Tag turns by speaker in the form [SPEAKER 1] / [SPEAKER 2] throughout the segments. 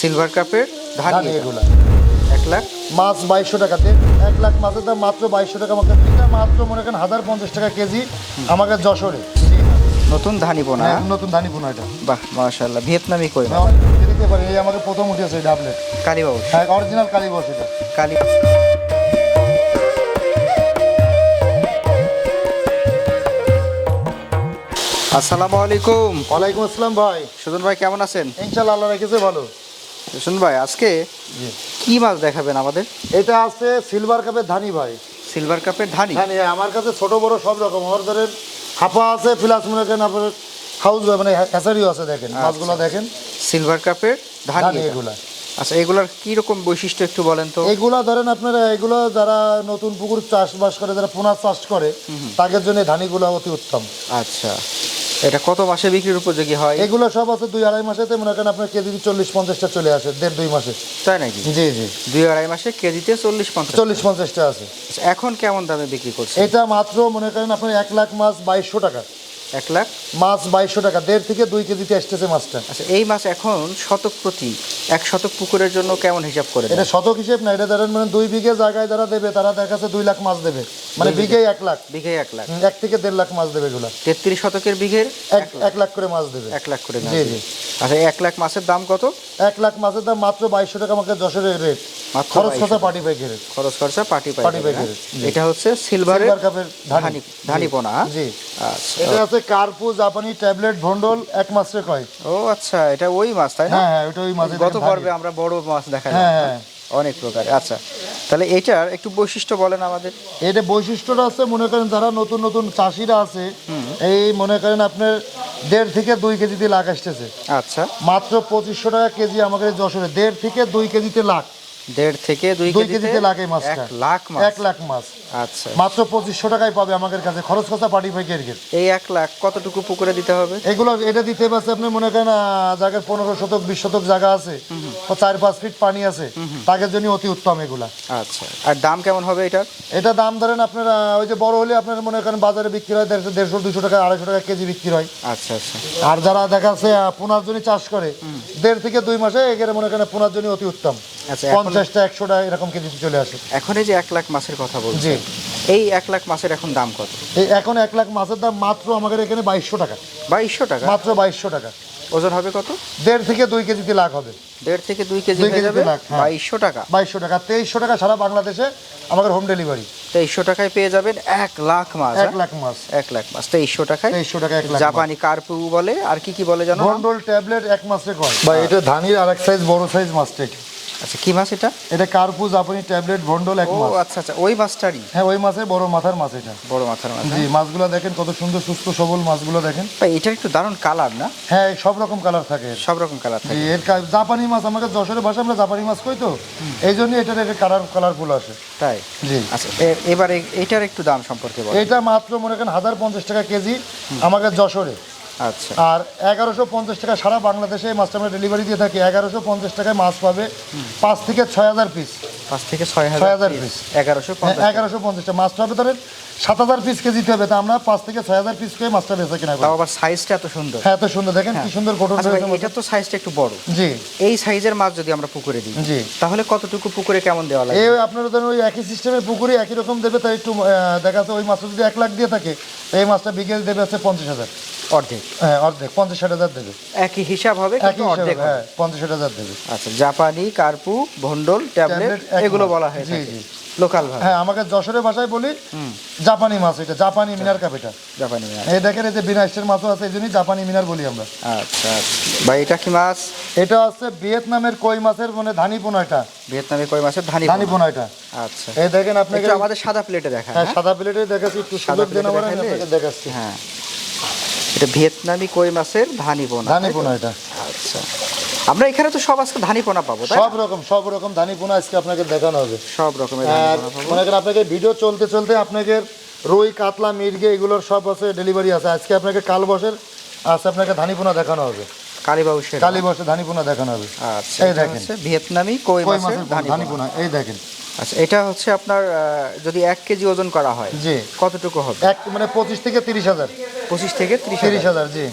[SPEAKER 1] Silver কাপের ধানি
[SPEAKER 2] এগুলা
[SPEAKER 1] এক লাখ?
[SPEAKER 2] মাছ বাইশশো টাকাতে। এক লাখ মাছের দাম মাত্র বাইশশো টাকা আমাকে মাত্র মনে করেন হাজার পঞ্চাশ টাকা কেজি আমাকে যশোরে।
[SPEAKER 1] নতুন ধানি পোনা
[SPEAKER 2] হ্যাঁ, নতুন ধানি পোনা এটা।
[SPEAKER 1] বাহ মাশাআল্লাহ ভিয়েতনামি কই মাছ
[SPEAKER 2] দিতে পারি। এই আমাকে প্রথম উঠেছে এই ডাবলেট।
[SPEAKER 1] কালীবাবু
[SPEAKER 2] হ্যাঁ অরিজিনাল কালী বস এটা।
[SPEAKER 1] কালী আসসালামু আলাইকুম।
[SPEAKER 2] ওয়ালাইকুম আসসালাম ভাই।
[SPEAKER 1] সুজন ভাই কেমন আছেন?
[SPEAKER 2] ইনশাল্লাহ আল্লাহ রেখেছে ভালো।
[SPEAKER 1] ভাই আজকে কি মাছ দেখাবেন আমাদের?
[SPEAKER 2] এটা আছে সিলভার কাপের ধানি ভাই।
[SPEAKER 1] সিলভার কাপের ধানি?
[SPEAKER 2] ধানি হ্যাঁ, আমার কাছে ছোট বড় সব রকম। আমার ধরেন হাফা আছে প্লাস মনে করেন আপনার হাউস মানে হ্যাচারিও আছে দেখেন মাছগুলো দেখেন।
[SPEAKER 1] সিলভার কাপের ধানি
[SPEAKER 2] এগুলা।
[SPEAKER 1] আচ্ছা এগুলার কি রকম বৈশিষ্ট্য একটু বলেন তো?
[SPEAKER 2] এগুলা ধরেন আপনারা এগুলো যারা নতুন পুকুর চাষবাস করে যারা পোনা চাষ করে তাদের জন্য ধানিগুলো অতি উত্তম।
[SPEAKER 1] আচ্ছা। এটা কত মাসে বিক্রির উপযোগী হয়?
[SPEAKER 2] এগুলো সব আছে দুই আড়াই মাসেতে মনে করেন আপনার কেজি চল্লিশ পঞ্চাশটা চলে আসে দেড় দুই মাসে।
[SPEAKER 1] তাই নাকি?
[SPEAKER 2] জি জি।
[SPEAKER 1] দুই আড়াই মাসে কেজিতে চল্লিশ পঞ্চাশ
[SPEAKER 2] চল্লিশ পঞ্চাশটা আছে।
[SPEAKER 1] আচ্ছা, এখন কেমন দামে বিক্রি করছে
[SPEAKER 2] এটা মাত্র মনে করেন আপনার এক লাখ মাছ বাইশশো টাকা।
[SPEAKER 1] এক লাখ?
[SPEAKER 2] মাছ বাইশশো টাকা দেড় থেকে দুই কেজিতে আসতেছে মাছটা।
[SPEAKER 1] আচ্ছা এই মাছ এখন শতক প্রতি এক শতক পুকুরের জন্য কেমন হিসাব করে
[SPEAKER 2] এটা শতক হিসেব না এটা ধরেন মানে দুই বিঘে জায়গায় যারা দেবে তারা দেখাচ্ছে দুই লাখ মাছ দেবে। মানে বিঘে এক লাখ।
[SPEAKER 1] বিঘে এক লাখ।
[SPEAKER 2] এক থেকে দেড় লাখ মাছ দেবে এগুলা।
[SPEAKER 1] তেত্রিশ শতকের বিঘের
[SPEAKER 2] এক এক লাখ। করে মাছ দেবে।
[SPEAKER 1] এক লাখ করে
[SPEAKER 2] জি, জি।
[SPEAKER 1] আচ্ছা এক লাখ মাছের দাম কত?
[SPEAKER 2] এক লাখ মাছের দাম মাত্র বাইশশো টাকা আমাকে যশোরের রেট খরচ খরচা
[SPEAKER 1] খরচ খরচা পাটি
[SPEAKER 2] পাটি
[SPEAKER 1] এটা হচ্ছে সিলভারের
[SPEAKER 2] কাপের ধানি। জি।
[SPEAKER 1] আচ্ছা।
[SPEAKER 2] এটা আছে কার্পু জাপানি ট্যাবলেট ভন্ডল এক মাসে কয়
[SPEAKER 1] ও আচ্ছা এটা ওই মাছ তাই না?
[SPEAKER 2] হ্যাঁ হ্যাঁ ওটা ওই মাঝে
[SPEAKER 1] গত পর্বে আমরা বড় মাছ দেখা
[SPEAKER 2] হ্যাঁ, হ্যাঁ।
[SPEAKER 1] অনেক প্রকার আচ্ছা। তাহলে এটার একটু বৈশিষ্ট্য বলেন আমাদের।
[SPEAKER 2] এটা বৈশিষ্ট্যটা আছে মনে করেন যারা নতুন নতুন চাষিরা আছে এই মনে করেন আপনার দেড় থেকে দুই কেজিতে লাখ আসতেছে।
[SPEAKER 1] আচ্ছা।
[SPEAKER 2] মাত্র পঁচিশশো টাকা কেজি আমাদের যশোরে দেড় থেকে দুই কেজিতে লাখ।
[SPEAKER 1] দেড় থেকে দুই কেজিতে
[SPEAKER 2] এই মাছটা।
[SPEAKER 1] এক লাখ মাছ।
[SPEAKER 2] এক লাখ মাছ।
[SPEAKER 1] আচ্ছা।
[SPEAKER 2] মাত্র পঁচিশশো টাকায় পাবে আমাদের কাছে। খরচ খরচা পার্টি
[SPEAKER 1] এই এক লাখ কতটুকু পুকুরে দিতে হবে?
[SPEAKER 2] এগুলো এটা দিতে পারছে আপনি মনে করেন পনেরো শতক বিশ শতক জায়গা আছে। চার পাঁচ ফিট পানি আছে। তাদের জন্য অতি উত্তম এগুলা।
[SPEAKER 1] আচ্ছা। আর দাম কেমন হবে এটার?
[SPEAKER 2] এটা দাম ধরেন আপনার ওই যে বড় হলে আপনার মনে করেন বাজারে বিক্রি হয় দেড়শো দেড়শো দুশো টাকা আড়াইশো টাকা কেজি বিক্রি হয়।
[SPEAKER 1] আচ্ছা আচ্ছা।
[SPEAKER 2] আর যারা দেখা যাচ্ছে পোনার জন্য চাষ করে দেড় থেকে দুই মাসে এখানে মনে করেন পোনার জন্য অতি উত্তম। পঞ্চাশটা একশোটা এরকম কেজিতে চলে আসে।
[SPEAKER 1] এখন এই যে এক লাখ মাছের কথা বলছি
[SPEAKER 2] জি।
[SPEAKER 1] এই এক লাখ মাছের এখন দাম কত?
[SPEAKER 2] এই এখন এক লাখ মাছের দাম মাত্র আমাদের এখানে বাইশশো টাকা।
[SPEAKER 1] বাইশশো টাকা?
[SPEAKER 2] মাত্র বাইশশো টাকা।
[SPEAKER 1] ওজন হবে কত?
[SPEAKER 2] দেড় থেকে দুই কেজিতে লাখ হবে।
[SPEAKER 1] দেড় থেকে দুই কেজি হয়ে যাবে?
[SPEAKER 2] হ্যাঁ।
[SPEAKER 1] বাইশশো টাকা?
[SPEAKER 2] বাইশশো টাকা। তেইশশো টাকা সারা বাংলাদেশে আমাদের হোম ডেলিভারি
[SPEAKER 1] তেইশশো টাকায় পেয়ে যাবেন এক লাখ মাছ
[SPEAKER 2] এক
[SPEAKER 1] হ্যাঁ?
[SPEAKER 2] লাখ মাছ।
[SPEAKER 1] এক লাখ মাছ। তেইশশো টাকায়
[SPEAKER 2] তেইশশো টাকা এক লাখ
[SPEAKER 1] জাপানি কার্পু বলে আর কি কি বলে জানো
[SPEAKER 2] ভন্ডল ট্যাবলেট এক মাসে কয়? বা এটা ধানির আর এক সাইজ বড় সাইজ মাছটা এটা।
[SPEAKER 1] আচ্ছা কি মাছ এটা?
[SPEAKER 2] এটা কার্পু জাপানি ট্যাবলেট ভন্ডল এক
[SPEAKER 1] ও
[SPEAKER 2] মাছ।
[SPEAKER 1] আচ্ছা আচ্ছা ওই মাছটারই?
[SPEAKER 2] হ্যাঁ ওই মাছের বড় মাথার মাছ এটা।
[SPEAKER 1] বড় মাথার মাছ
[SPEAKER 2] জি মাছগুলো দেখেন কত সুন্দর সুস্থ সবল মাছগুলো দেখেন।
[SPEAKER 1] ভাই এটার একটু দারুণ কালার না?
[SPEAKER 2] হ্যাঁ সব রকম কালার থাকে
[SPEAKER 1] সব রকম কালার থাকে।
[SPEAKER 2] এর জাপানি মাছ আমাকে যশোরের ভাষা আমরা জাপানি মাছ কই তো? এই জন্য এটার একটা কালার কালারফুল আসে।
[SPEAKER 1] তাই?
[SPEAKER 2] জি।
[SPEAKER 1] আচ্ছা এবারে এটার একটু দাম সম্পর্কে বল
[SPEAKER 2] এটা মাত্র মনে করেন হাজার পঞ্চাশ টাকা কেজি আমাকে যশোরে।
[SPEAKER 1] আচ্ছা।
[SPEAKER 2] আর এগারোশো পঞ্চাশ টাকা সারা বাংলাদেশে এই মাছটা আমরা ডেলিভারি দিয়ে থাকি। এগারোশো পঞ্চাশ টাকায় মাছ পাবে পাঁচ থেকে ছয় হাজার পিস
[SPEAKER 1] পাঁচ থেকে ছয় হাজার পিস। এগারোশো
[SPEAKER 2] হ্যাঁ,
[SPEAKER 1] পঞ্চাশ
[SPEAKER 2] এগারোশো পঞ্চাশটা মাছ পাবে ধরেন সাত হাজার পিস কেজিতে হবে। তা আমরা পাঁচ থেকে ছয় হাজার পিস করে মাছটা বেঁচে কিনা
[SPEAKER 1] তাও আবার সাইজটা এত সুন্দর।
[SPEAKER 2] হ্যাঁ এত সুন্দর। দেখেন কি সুন্দর গঠন
[SPEAKER 1] আচ্ছা এটা তো সাইজটা একটু বড়।
[SPEAKER 2] জি।
[SPEAKER 1] এই সাইজের মাছ যদি আমরা পুকুরে দিই
[SPEAKER 2] জি।
[SPEAKER 1] তাহলে কতটুকু পুকুরে কেমন দেওয়া লাগে
[SPEAKER 2] এই আপনারা ধরেন ওই একই সিস্টেমে পুকুরে একই রকম দেবে তাই একটু দেখা যাচ্ছে ওই মাছটা যদি এক লাখ দিয়ে থাকে এই মাছটা বিকেল দেবে হচ্ছে পঞ্চাশ হাজার।
[SPEAKER 1] অর্ধেক।
[SPEAKER 2] হ্যাঁ অর্ধেক। পঞ্চাশ ষাট হাজার দেবে।
[SPEAKER 1] একই হিসাব হবে
[SPEAKER 2] একই
[SPEAKER 1] কিন্তু
[SPEAKER 2] হিসাবে
[SPEAKER 1] অর্ধেক হবে।
[SPEAKER 2] হ্যাঁ পঞ্চাশ ষাট হাজার দেবে।
[SPEAKER 1] আচ্ছা জাপানি কার্পু ভন্ডল ট্যাবলেট এগুলো বলা হয়
[SPEAKER 2] জি, জি।
[SPEAKER 1] লোকাল ভাবে।
[SPEAKER 2] হ্যাঁ আমাকে যশোরের ভাষায় বলি জাপানি মাছ এটা জাপানি মিনার কাপ এটা
[SPEAKER 1] জাপানি মাছ
[SPEAKER 2] এই দেখেন এই যে বিনা স্টের মাছও আছে এই জন্যই জাপানি মিনার বলি আমরা।
[SPEAKER 1] আচ্ছা আচ্ছা। ভাই এটা কি মাছ?
[SPEAKER 2] এটা হচ্ছে ভিয়েতনামের কই মাছের মানে ধানি পোনা এটা।
[SPEAKER 1] ভিয়েতনামি কই মাছের ধানি
[SPEAKER 2] ধানি
[SPEAKER 1] পোনা।
[SPEAKER 2] পোনা এটা।
[SPEAKER 1] আচ্ছা।
[SPEAKER 2] এই দেখেন আপনাকে
[SPEAKER 1] একটু আমাদের সাদা প্লেটে দেখা
[SPEAKER 2] হ্যাঁ সাদা প্লেটে দেখাচ্ছি একটু
[SPEAKER 1] সাদা
[SPEAKER 2] সুযোগ দেন
[SPEAKER 1] প্লেটে
[SPEAKER 2] আমার আমি
[SPEAKER 1] দেখাইলে?
[SPEAKER 2] আপনাকে দেখাচ্ছি।
[SPEAKER 1] হ্যাঁ। এটা ভিয়েতনামি কই মাছের? ধানি পোনা
[SPEAKER 2] ধানি পোনা এটা।
[SPEAKER 1] আচ্ছা। আমরা এখানে তো সব আজকে ধানি পোনা পাবো তাই
[SPEAKER 2] সব রকম সব রকম ধানি পোনা আজকে আপনাকে দেখানো হবে।
[SPEAKER 1] সব রকমের ধানি পোনা পাবো।
[SPEAKER 2] মনে করেন আপনাকে ভিডিও চলতে চলতে আপনাকে রুই কাতলা মির্গে এগুলোর সব আছে ডেলিভারি আছে। আজকে আপনাকে কাল বসের আছে আপনাকে ধানি পোনা দেখানো হবে।
[SPEAKER 1] কালীবাবু সেরা।
[SPEAKER 2] কালী বসে ধানি পোনা দেখানো হবে।
[SPEAKER 1] আচ্ছা
[SPEAKER 2] এই দেখেন।
[SPEAKER 1] ভিয়েতনামি কই মাছের ধানি পোনা
[SPEAKER 2] এই দেখেন।
[SPEAKER 1] আচ্ছা এটা হচ্ছে আপনার যদি এক কেজি ওজন করা হয়
[SPEAKER 2] জি।
[SPEAKER 1] কতটুকু হবে?
[SPEAKER 2] এক মানে পঁচিশ থেকে তিরিশ হাজার।
[SPEAKER 1] পঁচিশ থেকে তিরিশ
[SPEAKER 2] তিরিশ
[SPEAKER 1] হাজার
[SPEAKER 2] জি।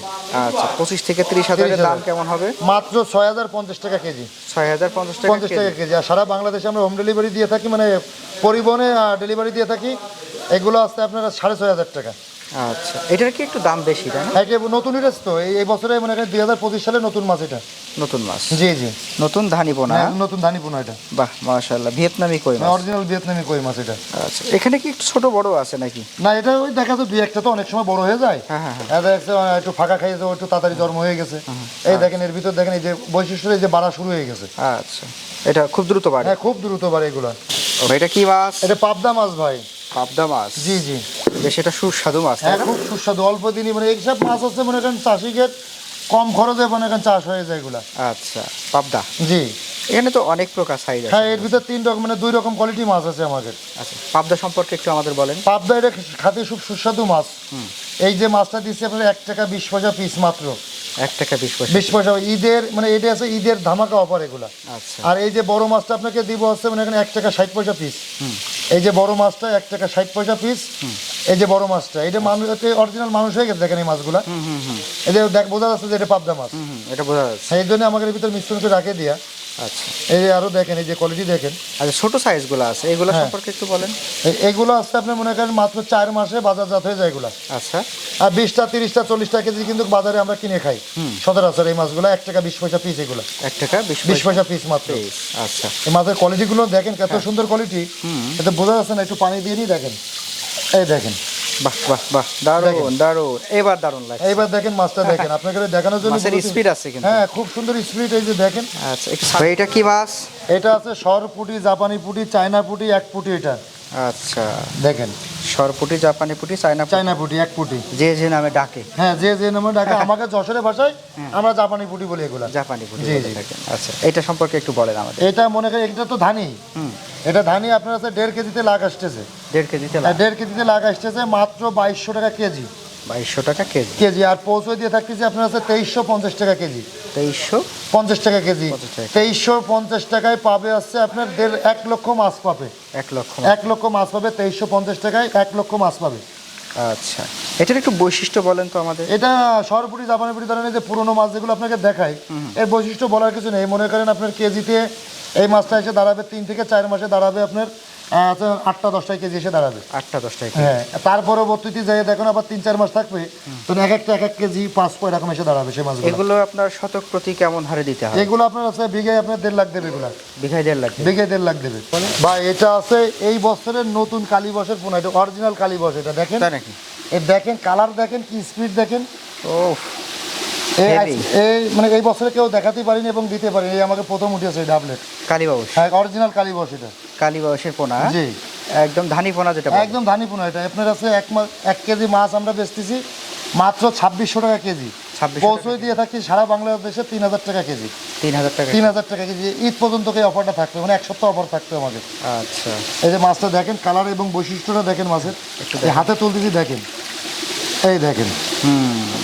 [SPEAKER 1] আচ্ছা পঁচিশ থেকে ত্রিশ হাজারের দাম কেমন হবে?
[SPEAKER 2] মাত্র ছয় হাজার পঞ্চাশ টাকা কেজি।
[SPEAKER 1] ছয় হাজার পঞ্চাশ টাকা
[SPEAKER 2] পঞ্চাশ টাকা কেজি। আর সারা বাংলাদেশে আমরা হোম ডেলিভারি দিয়ে থাকি মানে পরিবহনে ডেলিভারি দিয়ে থাকি এগুলো আসতে আপনারা সাড়ে ছয় হাজার টাকা।
[SPEAKER 1] আচ্ছা এটার কি একটু দাম বেশি তাই না?
[SPEAKER 2] একে নতুন ইরেস তো এই বছরে মানে দুই হাজার পঁচিশ সালে নতুন মাছ এটা।
[SPEAKER 1] নতুন মাছ?
[SPEAKER 2] জি জি।
[SPEAKER 1] নতুন ধানি পোনা
[SPEAKER 2] হ্যাঁ, নতুন ধানি পোনা এটা।
[SPEAKER 1] বাহ মাশাআল্লাহ ভিয়েতনামি কই মাছ?
[SPEAKER 2] অরিজিনাল ভিয়েতনামি কই মাছ এটা।
[SPEAKER 1] আচ্ছা এখানে কি একটু ছোট বড় আছে নাকি?
[SPEAKER 2] না এটা ওই দেখা তো দুই একটা তো অনেক সময় বড় হয়ে যায়।
[SPEAKER 1] হ্যাঁ, হ্যাঁ, হ্যাঁ।
[SPEAKER 2] এটা একটু ফাঁকা খাইয়েছে ও একটু তাড়াতাড়ি জন্ম হয়ে গেছে। এই দেখেন এর ভিতর দেখেন এই যে বৈশিষ্ট্য এই যে বাড়া শুরু হয়ে গেছে।
[SPEAKER 1] আচ্ছা এটা খুব দ্রুত বাড়ে?
[SPEAKER 2] হ্যাঁ খুব দ্রুত বাড়ে এগুলো।
[SPEAKER 1] এটা কি মাছ?
[SPEAKER 2] এটা পাবদা মাছ ভাই।
[SPEAKER 1] পাবদা মাছ?
[SPEAKER 2] জি জি।
[SPEAKER 1] বেশ এটা সুস্বাদু মাছ
[SPEAKER 2] হ্যাঁ খুব সুস্বাদু অল্প দিনই মানে এইসব মাছ আছে মনে করেন চাষিকে কম খরচে মনে করেন চাষ হয়ে যায় এগুলা।
[SPEAKER 1] আচ্ছা পাবদা?
[SPEAKER 2] জি।
[SPEAKER 1] এখানে তো অনেক প্রকার সাইজ আছে।
[SPEAKER 2] হ্যাঁ এর ভিতর তিন রকম মানে দুই রকম কোয়ালিটি মাছ আছে আমাদের।
[SPEAKER 1] আচ্ছা পাবদা সম্পর্কে একটু আমাদের বলেন।
[SPEAKER 2] পাবদা এটা খাতে খুব সুস্বাদু মাছ। এই যে মাছটা দিচ্ছে আপনার এক টাকা বিশ পয়সা পিস মাত্র।
[SPEAKER 1] এক টাকা বিশ পয়সা
[SPEAKER 2] বিশ পয়সা ঈদের মানে এটা আছে ঈদের ধামাকা অফার এগুলা।
[SPEAKER 1] আচ্ছা।
[SPEAKER 2] আর এই যে বড় মাছটা আপনাকে দিব হচ্ছে মানে এখানে এক টাকা ষাট পয়সা পিস এই যে বড় মাছটা এক টাকা ষাট পয়সা পিস এই যে বড় মাছটা এটা মানুষ অরিজিনাল মানুষ হয়ে গেছে দেখেন এই মাছগুলা।
[SPEAKER 1] হুম হুম হুম।
[SPEAKER 2] এই যে দেখ বোঝা যাচ্ছে যে এটা পাবদা মাছ।
[SPEAKER 1] এটা বোঝা যাচ্ছে।
[SPEAKER 2] সেই জন্য আমাকে এর ভিতর মিশ্রণ করে রাখে দিয়া।
[SPEAKER 1] আচ্ছা।
[SPEAKER 2] এই যে আরও দেখেন এই যে কোয়ালিটি দেখেন।
[SPEAKER 1] আচ্ছা ছোট সাইজগুলো আছে এগুলো
[SPEAKER 2] হ্যাঁ।
[SPEAKER 1] সম্পর্কে একটু বলেন।
[SPEAKER 2] এগুলো আসতে আপনি মনে করেন মাত্র চার মাসে বাজারজাত হয়ে যায় এগুলা।
[SPEAKER 1] আচ্ছা।
[SPEAKER 2] আর বিশটা তিরিশটা চল্লিশটা কেজি কিন্তু বাজারে আমরা কিনে খাই। সচরাচর এই মাছগুলো এক টাকা বিশ পয়সা পিস এগুলো।
[SPEAKER 1] এক টাকা বিশ
[SPEAKER 2] পয়সা পিস মাত্র।
[SPEAKER 1] আচ্ছা।
[SPEAKER 2] এই মাছের কোয়ালিটিগুলো দেখেন কত সুন্দর কোয়ালিটি এটা বোঝা যাচ্ছে না একটু পানি দিয়ে নিই দেখেন। এই দেখেন।
[SPEAKER 1] বাহ বাহ বাহ দারুণ দারুণ। এবার দারুণ লাগে
[SPEAKER 2] এবার দেখেন মাছটা দেখেন। আপনাকে দেখানোর জন্য
[SPEAKER 1] মাছের স্পিড আছে কিন্তু।
[SPEAKER 2] হ্যাঁ খুব সুন্দর স্পিড এই যে দেখেন।
[SPEAKER 1] আচ্ছা এটা কি মাছ?
[SPEAKER 2] এটা আছে সর পুটি জাপানি পুটি চায়না পুটি এক পুটি এটা।
[SPEAKER 1] আচ্ছা
[SPEAKER 2] দেখেন
[SPEAKER 1] সরপুটি জাপানি পুটি চায়না
[SPEAKER 2] চায়না পুটি এক পুটি।
[SPEAKER 1] যে যে নামে ডাকে।
[SPEAKER 2] হ্যাঁ যে যে নামে ডাকে আমাকে যশোরে ভাষায় আমরা জাপানি পুটি বলি এগুলা।
[SPEAKER 1] জাপানি পুটি
[SPEAKER 2] জি, জি।
[SPEAKER 1] আচ্ছা এটা সম্পর্কে একটু বলেন আমাদের।
[SPEAKER 2] এটা মনে করেন এটা তো ধানি।
[SPEAKER 1] হুম।
[SPEAKER 2] এটা ধানি আপনার আছে দেড় কেজিতে লাখ আসতেছে।
[SPEAKER 1] দেড় কেজিতে
[SPEAKER 2] আর দেড় কেজিতে লাখ আসতেছে মাত্র বাইশশো টাকা কেজি।
[SPEAKER 1] বাইশশো টাকা কেজি।
[SPEAKER 2] কেজি আর পৌঁছে দিয়ে থাকতেছে আপনার আছে তেইশশো পঞ্চাশ টাকা কেজি।
[SPEAKER 1] তেইশশো?
[SPEAKER 2] পঞ্চাশ টাকা কেজি। তেইশশো পঞ্চাশ টাকায় পাবে আসছে আপনার দেড় এক লক্ষ মাছ পাবে।
[SPEAKER 1] এক লক্ষ
[SPEAKER 2] এক লক্ষ মাছ পাবে তেইশশো পঞ্চাশ টাকায় এক লক্ষ মাছ পাবে।
[SPEAKER 1] আচ্ছা। এটার একটু বৈশিষ্ট্য বলেন তো আমাদের।
[SPEAKER 2] এটা সরপুরি জাপানিপুরি ধরনের যে পুরোনো মাছ যেগুলো আপনাকে দেখায় এর বৈশিষ্ট্য বলার কিছু নেই। মনে করেন আপনার কেজিতে এই মাছটা এসে দাঁড়াবে তিন থেকে চার মাসে দাঁড়াবে আপনার আটটা দশটা কেজি এসে দাঁড়াবে।
[SPEAKER 1] আটটা দশটা
[SPEAKER 2] হ্যাঁ তার পরবর্তীতে যাই দেখুন আবার তিন চার মাস থাকবে তখন এক একটা এক এক কেজি পাঁচ পয় এরকম এসে দাঁড়াবে সেই মাছগুলো।
[SPEAKER 1] এগুলো আপনার শতক প্রতি কেমন হারে দিতে হয়?
[SPEAKER 2] এগুলো আপনার আছে বিঘায় আপনার দেড় লাখ দেবে এগুলো।
[SPEAKER 1] বিঘায় দেড় লাখ
[SPEAKER 2] বিঘায় দেড় লাখ দেবে। বা এটা আছে এই বছরের নতুন কালী বসের পোনা এটা অরিজিনাল কালী বস এটা দেখেন।
[SPEAKER 1] নাকি?
[SPEAKER 2] দেখেন কালার দেখেন কি স্পিড দেখেন।
[SPEAKER 1] ও
[SPEAKER 2] এই মানে এই বছরে কেউ দেখাতে পারিনি এবং দিতে পারিনি এই আমাকে প্রথম উঠেছে এই ডাবলেট
[SPEAKER 1] কালীবাবু
[SPEAKER 2] হ্যাঁ অরিজিনাল কালী বস এটা
[SPEAKER 1] কালীবাউসের পোনা।
[SPEAKER 2] জি।
[SPEAKER 1] একদম ধানি পোনা যেটা
[SPEAKER 2] একদম ধানি পোনা এটা। আপনার আছে এক এক কেজি মাছ আমরা বেচতেছি মাত্র ছাব্বিশশো টাকা কেজি।
[SPEAKER 1] 2600
[SPEAKER 2] পৌঁছে দিয়ে থাকি সারা বাংলাদেশে তিন হাজার টাকা কেজি।
[SPEAKER 1] তিন হাজার টাকা
[SPEAKER 2] তিন হাজার টাকা কেজি। ঈদ পর্যন্ত এই অফারটা থাকবে। মানে এক সপ্তাহ অফার থাকবে আমাদের।
[SPEAKER 1] আচ্ছা।
[SPEAKER 2] এই যে মাছটা দেখেন কালার এবং বৈশিষ্ট্যটা দেখেন মাছের। হাতে তুলতেছি দেখেন। এই দেখেন।
[SPEAKER 1] হুম।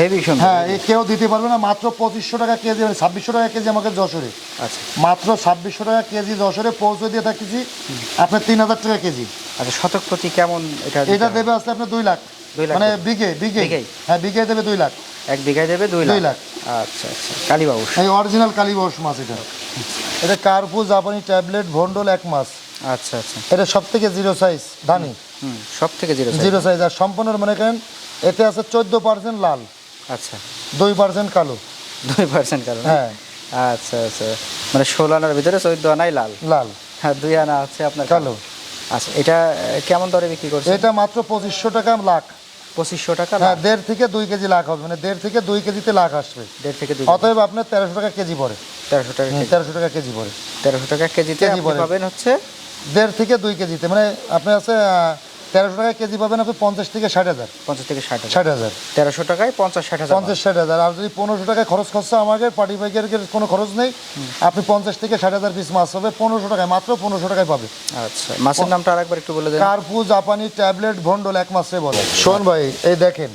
[SPEAKER 1] হেভি সুন্দর
[SPEAKER 2] হ্যাঁ এই কেউ দিতে পারবে না। মাত্র পঁচিশশো টাকা কেজি মানে ছাব্বিশশো টাকা কেজি আমাকে যশোরে।
[SPEAKER 1] আচ্ছা।
[SPEAKER 2] মাত্র ছাব্বিশশো টাকা কেজি যশোরে পৌঁছে দিয়ে থাকতেছি আপনার তিন হাজার টাকা কেজি।
[SPEAKER 1] আচ্ছা শতক প্রতি কেমন এটা
[SPEAKER 2] এটা দেবে আসলে আপনার দুই লাখ। মানে বিঘে বিঘে। হ্যাঁ বিঘে দেবে দুই লাখ।
[SPEAKER 1] এক বিঘায় দেবে দুই
[SPEAKER 2] দুই
[SPEAKER 1] লাখ। আচ্ছা আচ্ছা। কালীবাবু
[SPEAKER 2] এই অরিজিনাল কালীবস মাছ এটা। এটা কার্পু জাপানি ট্যাবলেট ভন্ডল এক মাছ।
[SPEAKER 1] আচ্ছা আচ্ছা।
[SPEAKER 2] এটা সব থেকে জিরো সাইজ ধানি
[SPEAKER 1] হুম সব থেকে জিরো
[SPEAKER 2] জিরো সাইজ আর সম্পূর্ণ মনে করেন এতে আছে চোদ্দ পার্সেন্ট লাল।
[SPEAKER 1] আচ্ছা।
[SPEAKER 2] দুই পার্সেন্ট কালো।
[SPEAKER 1] দুই পার্সেন্ট কারণ
[SPEAKER 2] হ্যাঁ।
[SPEAKER 1] আচ্ছা আচ্ছা। মানে ষোলো আনার ভিতরে চোদ্দ আনাই লাল?
[SPEAKER 2] লাল।
[SPEAKER 1] হ্যাঁ দুই আনা আছে আপনার
[SPEAKER 2] কালো।
[SPEAKER 1] আচ্ছা এটা কেমন দরে বিক্রি করছে
[SPEAKER 2] এটা মাত্র পঁচিশশো টাকা লাখ।
[SPEAKER 1] পঁচিশশো টাকা
[SPEAKER 2] হ্যাঁ দেড় থেকে দুই কেজি লাখ হবে। মানে দেড় থেকে দুই কেজিতে লাখ আসবে।
[SPEAKER 1] দেড় থেকে দুই
[SPEAKER 2] অতএব আপনার তেরোশো টাকা কেজি পড়ে।
[SPEAKER 1] তেরোশো টাকা
[SPEAKER 2] তেরোশো টাকা কেজি পড়ে।
[SPEAKER 1] তেরোশো টাকা কেজিতে
[SPEAKER 2] কেজি
[SPEAKER 1] পাবেন হচ্ছে
[SPEAKER 2] দেড় থেকে দুই কেজিতে। মানে আপনার আছে তেরোশো টাকা কেজি পাবেন আপনি পঞ্চাশ থেকে ষাট হাজার।
[SPEAKER 1] পঞ্চাশ থেকে ষাট
[SPEAKER 2] ষাট হাজার।
[SPEAKER 1] তেরোশো টাকায় পঞ্চাশ ষাট হাজার
[SPEAKER 2] পঞ্চাশ ষাট হাজার। আর যদি পনেরোশো টাকায় খরচ খরচা আমাকে পার্টি বাইকের কোনো খরচ নেই। আপনি পঞ্চাশ থেকে ষাট হাজার পিস মাছ হবে পনেরোশো টাকায় মাত্র পনেরোশো টাকায় পাবে।
[SPEAKER 1] আচ্ছা মাছের নামটা আরেকবার একটু বলে দেন।
[SPEAKER 2] কার্পু জাপানি ট্যাবলেট ভন্ডল এক মাসে বলে। শোন ভাই এই দেখেন।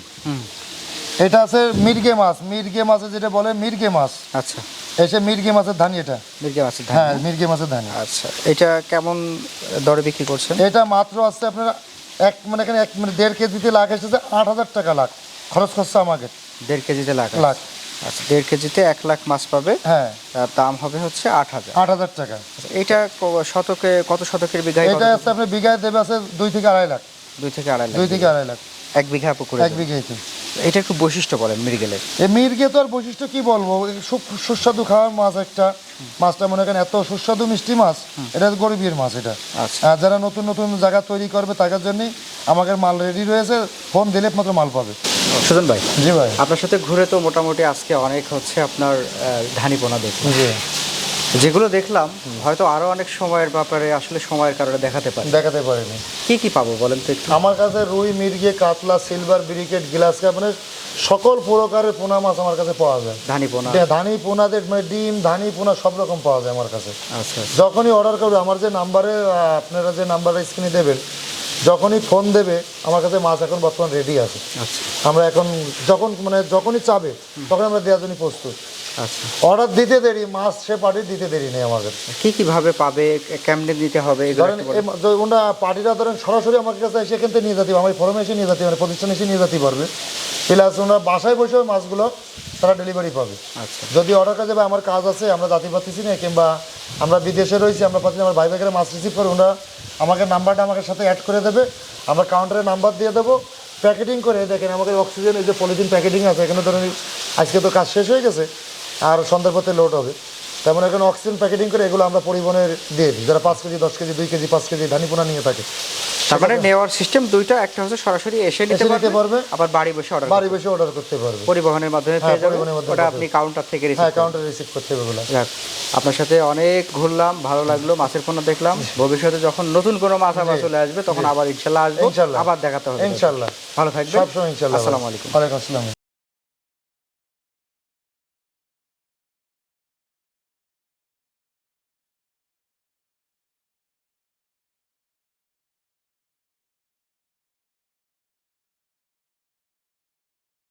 [SPEAKER 2] এটা আছে মির্গে মাছ। মির্গে মাছে যেটা বলে মির্গে মাছ।
[SPEAKER 1] আচ্ছা।
[SPEAKER 2] এসে মির্গি মাছের ধানি এটা।
[SPEAKER 1] মির্গা মাছের ধান।
[SPEAKER 2] হ্যাঁ মির্গি মাছের ধান।
[SPEAKER 1] আচ্ছা এটা কেমন দরে বিক্রি করছেন?
[SPEAKER 2] এটা মাত্র আছে আপনার এক মানে এখানে এক মানে দেড় কেজিতে লাখ এসেছে আট হাজার টাকা লাখ। খরচ করছে আমাকে।
[SPEAKER 1] দেড় কেজিতে লাখ
[SPEAKER 2] লাখ।
[SPEAKER 1] আচ্ছা দেড় কেজিতে এক লাখ মাছ পাবে।
[SPEAKER 2] হ্যাঁ।
[SPEAKER 1] তার দাম হবে হচ্ছে আট হাজার।
[SPEAKER 2] আট হাজার টাকা।
[SPEAKER 1] আচ্ছা, এটা শতকে কত শতকের বিঘায়
[SPEAKER 2] এটা আছে আপনার বিঘায় দেবে আছে দুই থেকে আড়াই লাখ।
[SPEAKER 1] দুই থেকে আড়াই লাখ।
[SPEAKER 2] দুই থেকে আড়াই লাখ।
[SPEAKER 1] এক বিঘা পুকুরে
[SPEAKER 2] এক বিঘাইতে
[SPEAKER 1] এটা একটু বৈশিষ্ট্য বলেন মৃগেলের।
[SPEAKER 2] এই মির্গে তো আর বৈশিষ্ট্য কি বলব? সুস্বাদু খাওয়ার মাছ একটা। মাছটা মনে করেন এত সুস্বাদু মিষ্টি মাছ এটা গরিবের মাছ এটা।
[SPEAKER 1] আচ্ছা।
[SPEAKER 2] আর যারা নতুন নতুন জায়গা তৈরি করবে তাদের জন্যই আমাদের মাল রেডি রয়েছে ফোন দিলে মাত্র মাল পাবে।
[SPEAKER 1] সুজন ভাই
[SPEAKER 2] জি ভাই।
[SPEAKER 1] আপনার সাথে ঘুরে তো মোটামুটি আজকে অনেক হচ্ছে আপনার আহ, ধানি পোনা দেখলাম।
[SPEAKER 2] জি।
[SPEAKER 1] যেগুলো দেখলাম হয়তো আরও অনেক সময়ের ব্যাপারে আসলে সময়ের কারণে দেখাতে পারি
[SPEAKER 2] দেখাতে পারিনি।
[SPEAKER 1] কি কি পাবো বলেন তো একটু?
[SPEAKER 2] আমার কাছে রুই মির্গে কাতলা সিলভার ব্রিকেট গ্লাস কাপ মানে সকল প্রকারের পোনা মাছ আমার কাছে পাওয়া যায়।
[SPEAKER 1] ধানি পোনা?
[SPEAKER 2] ধানি পোনাদের মানে ডিম ধানি পোনা সব রকম পাওয়া যায় আমার কাছে।
[SPEAKER 1] আচ্ছা আচ্ছা।
[SPEAKER 2] যখনই অর্ডার করবে আমার যে নাম্বারে আপনারা যে নাম্বারে স্ক্রিনে দেবেন যখনই ফোন দেবে আমার কাছে মাছ এখন বর্তমান রেডি আছে।
[SPEAKER 1] আচ্ছা।
[SPEAKER 2] আমরা এখন যখন মানে যখনই চাবে তখন আমরা দেওয়ার জন্য প্রস্তুত।
[SPEAKER 1] আচ্ছা।
[SPEAKER 2] অর্ডার দিতে দেরি মাছ সে পার্টি দিতে দেরি নেই আমাদের।
[SPEAKER 1] কি কি ভাবে পাবে কেমনে নিতে হবে
[SPEAKER 2] ধরেন ওনারা পার্টিরা ধরেন সরাসরি আমার কাছে এসে এখান থেকে নিয়ে যেতে আমার ফরমে এসে নিয়ে যেতে মানে প্রতিষ্ঠানে এসে নিয়ে যেতে পারবে। প্লাস ওনারা বাসায় বসে মাছগুলো তারা ডেলিভারি পাবে।
[SPEAKER 1] আচ্ছা।
[SPEAKER 2] যদি অর্ডার কাজে আমার কাজ আছে আমরা জাতি পাচ্ছি না কিংবা আমরা বিদেশে রয়েছি আমরা পাচ্ছি আমার ভাই ভাইকে মাছ রিসিভ করে ওনারা আমাকে নাম্বারটা আমাকে সাথে অ্যাড করে দেবে আমরা কাউন্টারে নাম্বার দিয়ে দেবো প্যাকেটিং করে দেখেন আমাদের অক্সিজেন এই যে পলিথিন প্যাকেটিং আছে এখানে ধরেন আজকে তো কাজ শেষ হয়ে গেছে আর সন্ধ্যার পথে লোড হবে। তেমন এখানে অক্সিজেন প্যাকেটিং করে এগুলো আমরা পরিবহনের দিয়ে দিই। যারা পাঁচ কেজি দশ কেজি দুই কেজি পাঁচ কেজি ধানিপোনা নিয়ে থাকে।
[SPEAKER 1] তার মানে নেওয়ার সিস্টেম দুইটা একটা হচ্ছে সরাসরি এসে নিতে পারবে
[SPEAKER 2] পারবে।
[SPEAKER 1] আবার বাড়ি বসে অর্ডার
[SPEAKER 2] বাড়ি বসে অর্ডার করতে পারবে।
[SPEAKER 1] পরিবহনের মাধ্যমে
[SPEAKER 2] হ্যাঁ,
[SPEAKER 1] পেয়ে যাবে। ওটা আপনি কাউন্টার থেকে
[SPEAKER 2] হ্যাঁ
[SPEAKER 1] রিসিভ
[SPEAKER 2] কাউন্টারে রিসিভ করতে
[SPEAKER 1] যাক আপনার সাথে অনেক ঘুরলাম ভালো লাগল মাছের পণ্য দেখলাম। ভবিষ্যতে যখন নতুন কোনো মাছ আবার চলে আসবে তখন আবার ইনশাল্লাহ আসব
[SPEAKER 2] ইনশাল্লাহ।
[SPEAKER 1] আবার দেখাতে হবে।
[SPEAKER 2] ইনশাল্লাহ।
[SPEAKER 1] ভালো থাকবে
[SPEAKER 2] ইনশাল্লাহ।
[SPEAKER 1] আসসালামু আলাইকুম।
[SPEAKER 2] ওয়ালাইকুম আসসালাম।